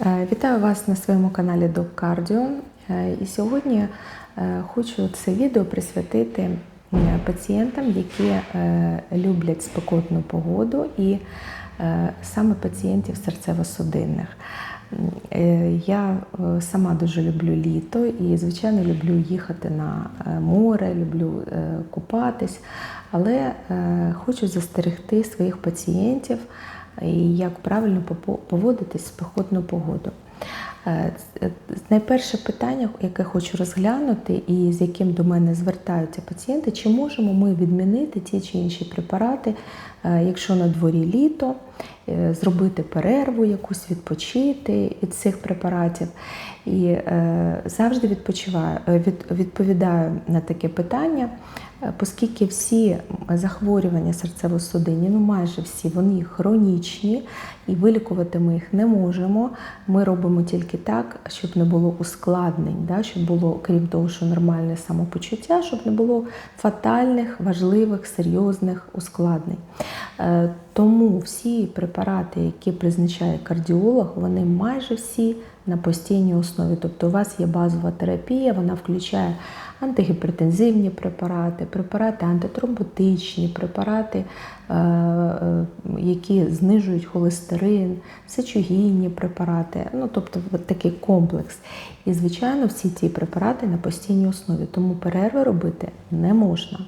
Е, Вітаю вас на своєму каналі Dog Cardio. Е, І сьогодні е, хочу це відео присвятити пацієнтам, які люблять спекотну погоду, і саме пацієнтів серцево-судинних. Я сама дуже люблю літо і, звичайно, люблю їхати на море, люблю купатись, але хочу застерегти своїх пацієнтів і як правильно поводитись в спекотну погоду. Е, е, Найперше питання, яке хочу розглянути, і з яким до мене звертаються пацієнти, чи можемо ми відмінити ті чи інші препарати, е, якщо на дворі літо, зробити перерву, якусь відпочити від цих препаратів. І завжди відповідаю на таке питання, оскільки всі захворювання серцево-судинні, ну майже всі, вони хронічні, і вилікувати ми їх не можемо. Ми робимо тільки так, щоб не було ускладнень, да, щоб було, крім того, що нормальне самопочуття, щоб не було фатальних, важливих, серйозних ускладнень. Тому всі препарати, які призначає кардіолог, вони майже всі на постійній основі. Тобто у вас є базова терапія, вона включає антигіпертензивні препарати, препарати антитромботичні, препарати, е, е, які знижують холестерин, сечогінні препарати, ну тобто такий комплекс. І, звичайно, всі ці препарати на постійній основі, тому перерви робити не можна.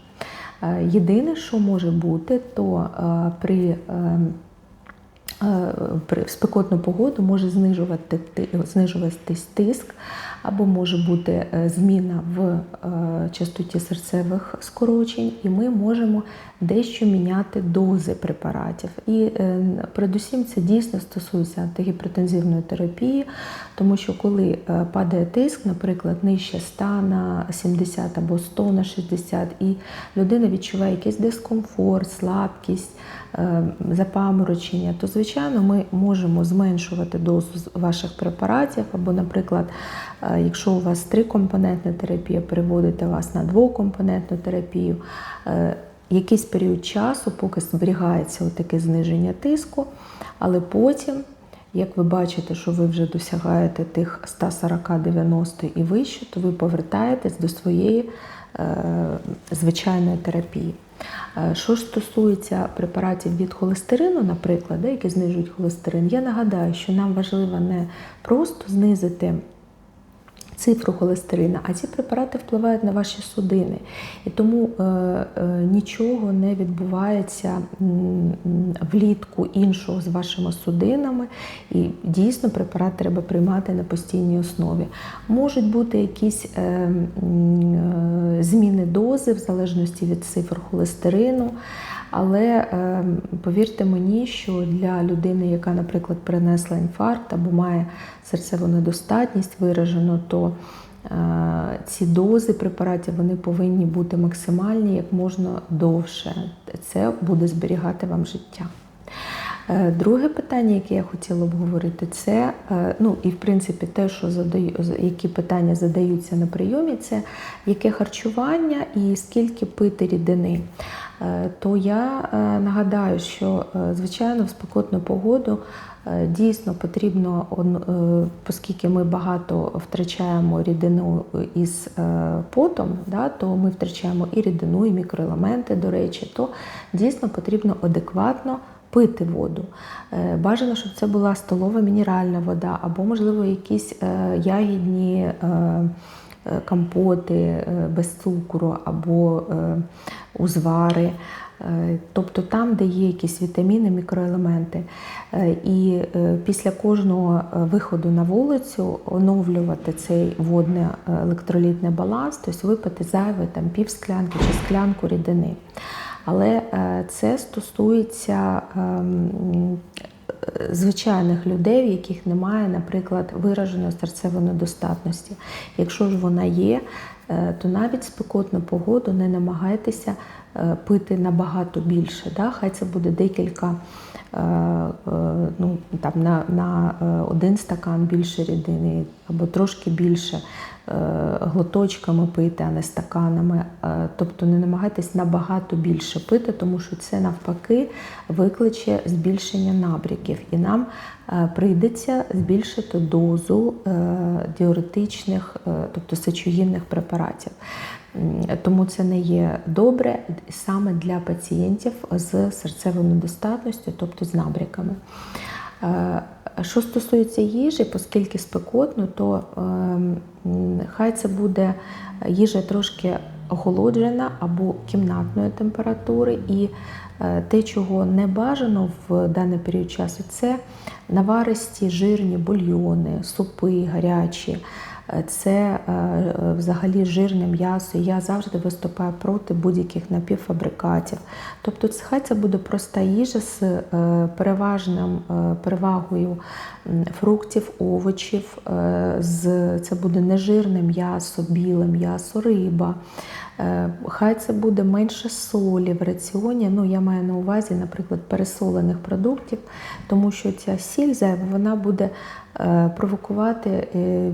Е, Єдине, що може бути, то е, при е, при спекотну погоду може знижувати ти- знижуватись тиск, або може бути е, зміна в е, частоті серцевих скорочень, і ми можемо дещо міняти дози препаратів. І е, передусім це дійсно стосується антигіпертензивної терапії, тому що коли падає тиск, наприклад, нижче 100 на 70 або 100 на 60, і людина відчуває якийсь дискомфорт, слабкість, запаморочення, то звичайно ми можемо зменшувати дозу ваших препаратів, або, наприклад, е, якщо у вас трикомпонентна терапія, переводите вас на двокомпонентну терапію. е, Якийсь період часу, поки зберігається таке зниження тиску, але потім, як ви бачите, що ви вже досягаєте тих 140-90 і вище, то ви повертаєтесь до своєї е, звичайної терапії. Е, Що ж стосується препаратів від холестерину, наприклад, які знижують холестерин, я нагадаю, що нам важливо не просто знизити цифру холестерина, а ці препарати впливають на ваші судини. І тому е, е, нічого не відбувається влітку іншого з вашими судинами. І дійсно препарат треба приймати на постійній основі. Можуть бути якісь е, е, зміни дози в залежності від цифр холестерину. Але е, повірте мені, що для людини, яка, наприклад, перенесла інфаркт або має серцеву недостатність виражену, то е, ці дози препаратів вони повинні бути максимальні як можна довше. Це буде зберігати вам життя. Е, Друге питання, яке я хотіла обговорити, це е, ну і в принципі те, що задаю, які питання задаються на прийомі, це яке харчування і скільки пити рідини. Е, То я е, нагадаю, що е, звичайно в спекотну погоду дійсно потрібно, оскільки ми багато втрачаємо рідину із потом, да, то ми втрачаємо і рідину, і мікроелементи, до речі, то дійсно потрібно адекватно пити воду. Бажано, щоб це була столова мінеральна вода, або, можливо, якісь ягідні компоти е, без цукру, або е, узвари. Е, Тобто там, де є якісь вітаміни, мікроелементи. Е, І е, після кожного е, виходу на вулицю оновлювати цей водний електролітний баланс, тобто випити зайве там пів склянки чи склянку рідини. Але е, це стосується ем, е, звичайних людей, в яких немає, наприклад, вираженої серцевої недостатності. Якщо ж вона є, е, то навіть спекотну погоду не намагайтеся е, пити набагато більше. Да? Хай це буде декілька ну, там, на, на е, один стакан більше рідини або трошки більше е, глоточками пити, а не стаканами. Е, Тобто не намагайтесь набагато більше пити, тому що це навпаки викличе збільшення набряків. І нам е, прийдеться збільшити дозу е, діуретичних, е, тобто сечогінних препаратів. М, Тому це не є добре саме для пацієнтів з серцевою недостатністю, тобто з набряками. Е, Що стосується їжі, оскільки спекотно, то ем, хай це буде їжа трошки охолоджена або кімнатної температури, і е, те, чого не бажано в даний період часу, це наваристі жирні бульйони, супи гарячі. Е, Це е, взагалі жирне м'ясо. Я завжди виступаю проти будь-яких напівфабрикатів. Тобто, хай це буде проста їжа з е, переважним перевагою фруктів, овочів. З це буде нежирне м'ясо, біле м'ясо, риба. Е, Хай це буде менше солі в раціоні. Ну, я маю на увазі, наприклад, пересолених продуктів, тому що ця сіль зайва вона буде е, провокувати е,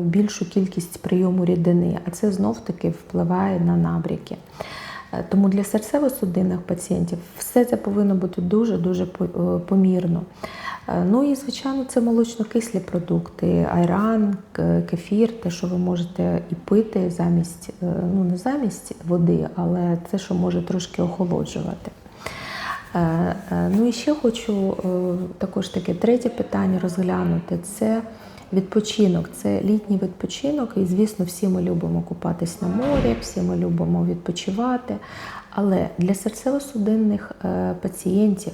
більшу кількість прийому рідини, а це знов-таки впливає на набряки. Е, Тому для серцево-судинних пацієнтів все це повинно бути дуже-дуже по- помірно. Е, Ну і, звичайно, це молочно-кислі продукти, айран, кефір, те, що ви можете і пити замість, е, ну не замість води, але те, що може трошки охолоджувати. Е, Ну і ще хочу також таке третє питання розглянути. Це відпочинок, це літній відпочинок. І, звісно, всі ми любимо купатись на морі, всі ми любимо відпочивати. Але для серцево-судинних е, пацієнтів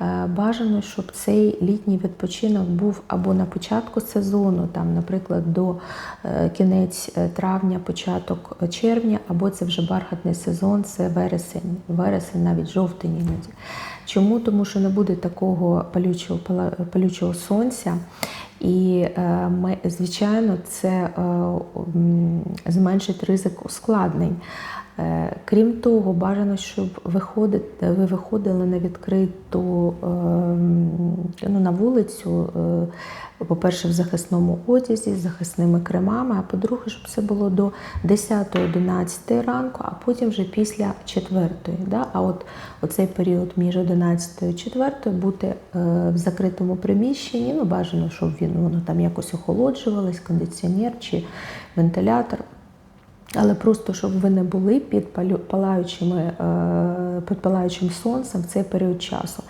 е, бажано, щоб цей літній відпочинок був або на початку сезону, там, наприклад, до е, кінець травня, початок червня, або це вже бархатний сезон, це вересень, вересень, навіть жовтень іноді. Чому? Тому що не буде такого палючого, палючого сонця. І, звичайно, це зменшить ризик ускладнень. Е, Крім того, бажано, щоб виходити, ви виходили на відкриту е, ну, на вулицю, е, по-перше, в захисному одязі, з захисними кремами, а по-друге, щоб це було до 10-11 ранку, а потім вже після 4. Да? А от оцей період між 11 і 4 бути е, в закритому приміщенні, ну бажано, щоб він воно там якось охолоджувалось, кондиціонер чи вентилятор. Але просто щоб ви не були під палаючими, е, під палаючим сонцем в цей період часу.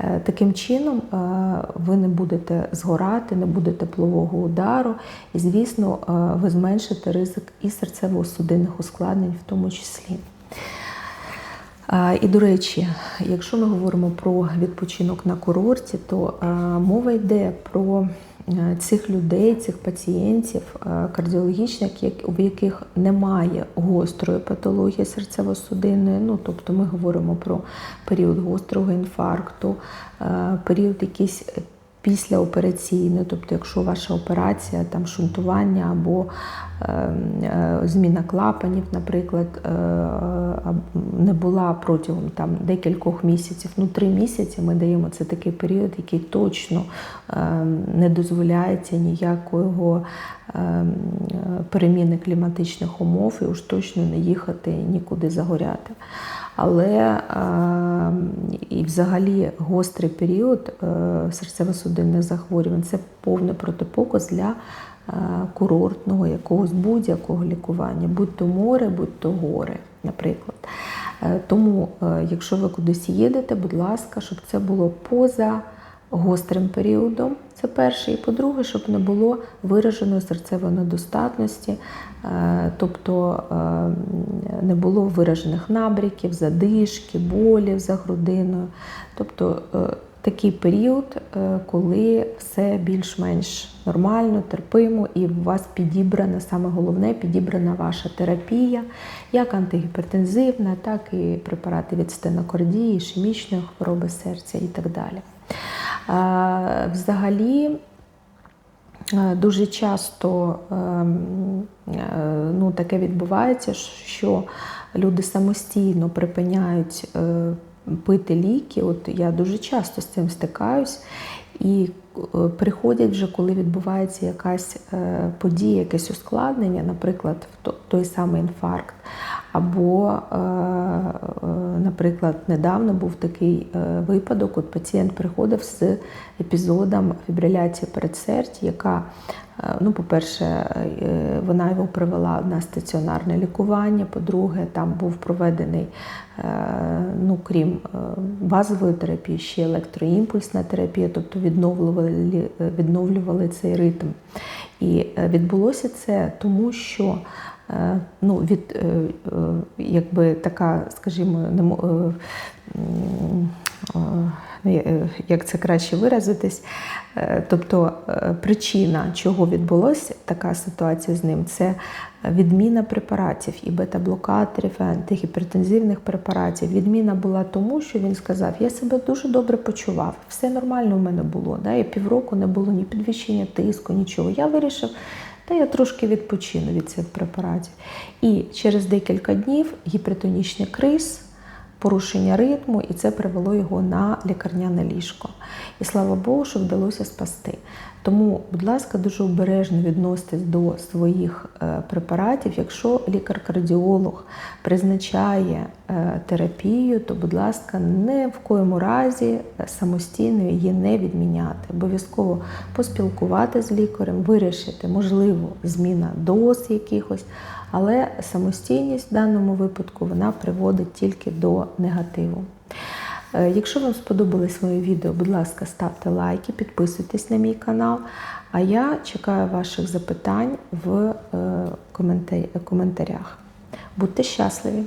Е, Таким чином е, ви не будете згорати, не буде теплового удару, і, звісно, ви зменшите ризик і серцево-судинних ускладнень в тому числі. І, до речі, якщо ми говоримо про відпочинок на курорті, то мова йде про е, цих людей, цих пацієнтів е, кардіологічних, у яких немає гострої патології серцево-судинної. Ну, тобто ми говоримо про період гострого інфаркту, е, період якийсь післяопераційний, тобто якщо ваша операція, там шунтування або е, е, зміна клапанів, наприклад, е, не була протягом там, декількох місяців, ну три місяці ми даємо це такий період, який точно е, не дозволяється ніякого е, переміни кліматичних умов і уж точно не їхати нікуди загоряти. Але е, і взагалі гострий період е, серцево-судинних захворювань це повний протипоказ для е, курортного якогось будь-якого лікування, будь то море, будь то гори, наприклад. Е, Тому, е, якщо ви кудись їдете, будь ласка, щоб це було поза гострим періодом. Це перше. І по-друге, щоб не було вираженої серцевої недостатності, е, тобто не було виражених набріків, задишки, болів за грудиною. Тобто такий період, е, коли все більш-менш нормально, терпимо, і у вас підібрана, саме головне, підібрана ваша терапія, як антигіпертензивна, так і препарати від стенокардії, ішемічної хвороби серця і так далі. Взагалі, е, дуже часто ем, е, ну, таке відбувається, що люди самостійно припиняють пити ліки. От я дуже часто з цим стикаюсь. І е, приходять вже, коли відбувається якась е, подія, якесь ускладнення, наприклад, той самий інфаркт. Або, е, е, наприклад, недавно був такий е, випадок, от пацієнт приходив з епізодом фібриляції передсердь, яка, ну, по-перше, вона його привела на стаціонарне лікування. По-друге, там був проведений, ну, крім базової терапії, ще електроімпульсна терапія, тобто відновлювали, відновлювали цей ритм. І відбулося це тому, що ну, від, е, е, якби така, скажімо, е, е, е, як це краще виразитись. Е, Тобто е, причина, чого відбулася така ситуація з ним, це відміна препаратів і бета-блокаторів, і антигіпертензивних препаратів. Відміна була тому, що він сказав: я себе дуже добре почував, все нормально в мене було. Да? І півроку не було ні підвищення тиску, нічого. Я вирішив. Та я трошки відпочину від цих препаратів. І через декілька днів гіпертонічний криз, порушення ритму, і це привело його на лікарняне ліжко. І слава Богу, що вдалося спасти. Тому, будь ласка, дуже обережно відноситесь до своїх е, препаратів. Якщо лікар-кардіолог призначає е, терапію, то, будь ласка, не в коєму разі самостійно її не відміняти. Обов'язково поспілкувати з лікарем, вирішити, можливо, зміна доз якихось, але самостійність в даному випадку вона приводить тільки до негативу. Е, Якщо вам сподобалось моє відео, будь ласка, ставте лайки, підписуйтесь на мій канал. А я чекаю ваших запитань в е, коментарях. Будьте щасливі!